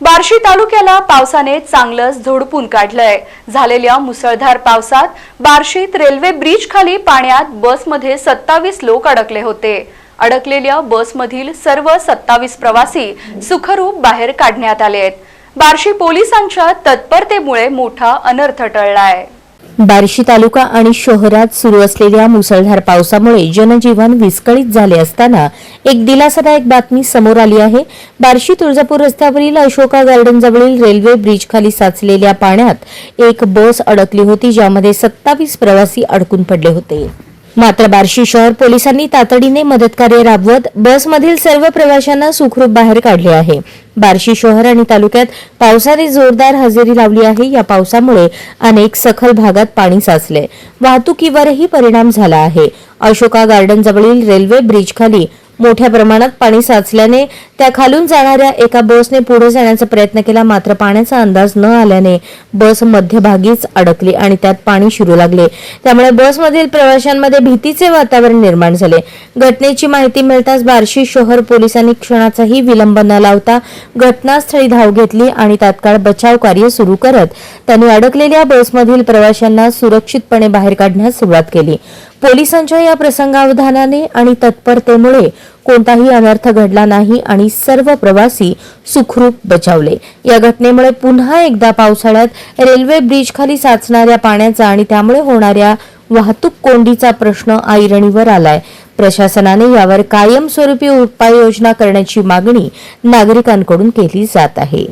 बार्शी तालुक्याला पावसाने चांगलंच झोडपून काढलंय. झालेल्या मुसळधार पावसात बार्शीत रेल्वे ब्रिज खाली पाण्यात बसमध्ये सत्तावीस लोक अडकले होते. अडकलेल्या बसमधील सर्व सत्तावीस प्रवासी सुखरूप बाहेर काढण्यात आले आहेत बार्शी पोलिसांच्या तत्परतेमुळे मोठा अनर्थ टळलाय. बार्शी तालुका आणि शहरात सुरू असलेल्या मुसळधार पावसामुळे जनजीवन विस्कळीत झाले असताना एक दिलासादायक बातमी समोर आली आहे. बार्शी तुळजापूर रस्त्यावरील अशोका गार्डनजवळील रेल्वे ब्रिजखाली साचलेल्या पाण्यात एक बस अडकली होती ज्यामध्ये सत्तावीस प्रवासी अडकून पडले होते. मात्र बार्शी शहर पोलिसांनी तातडीने मदतकार्य राबवत बसमधील सर्व प्रवाशांना सुखरूप बाहेर काढले आहे. बार्शी शहर आणि तालुक्यात पावसाने जोरदार हजेरी लावली आहे. या पावसामुळे अनेक सखल भागात पाणी साचले. वाहतुकीवरही परिणाम झाला आहे. अशोका गार्डन जवळील रेल्वे ब्रिजखाली मोठ्या प्रमाणात पाणी साचल्याने त्या खालून जाणाऱ्या एका बसने पुढे जाण्याचा प्रयत्न केला मात्र पाण्याचा अंदाज न आल्याने बस मध्यभागीच अडकली आणि त्यात पाणी शिरू लागले. त्यामुळे बसमधील प्रवाशांमध्ये भीतीचे वातावरण निर्माण झाले. घटनेची माहिती मिळताच बार्शी शहर पोलिसांनी क्षणाचाही विलंब न लावता घटनास्थळी धाव घेतली आणि तात्काळ बचाव कार्य सुरू करत त्यांनी अडकलेल्या बसमधील प्रवाशांना सुरक्षितपणे बाहेर काढण्यास सुरुवात केली. पोलिसांच्या या प्रसंगावधानाने आणि तत्परतेमुळे कोणताही अनर्थ घडला नाही आणि सर्व प्रवासी सुखरूप बचावले. या घटनेमुळे पुन्हा एकदा पावसाळ्यात रेल्वे ब्रिजखाली साचणाऱ्या पाण्याचा आणि त्यामुळे होणाऱ्या वाहतूक कोंडीचा प्रश्न ऐरणीवर आलाय. प्रशासनाने यावर कायमस्वरूपी उपाययोजना करण्याची मागणी नागरिकांकडून केली जात आहे.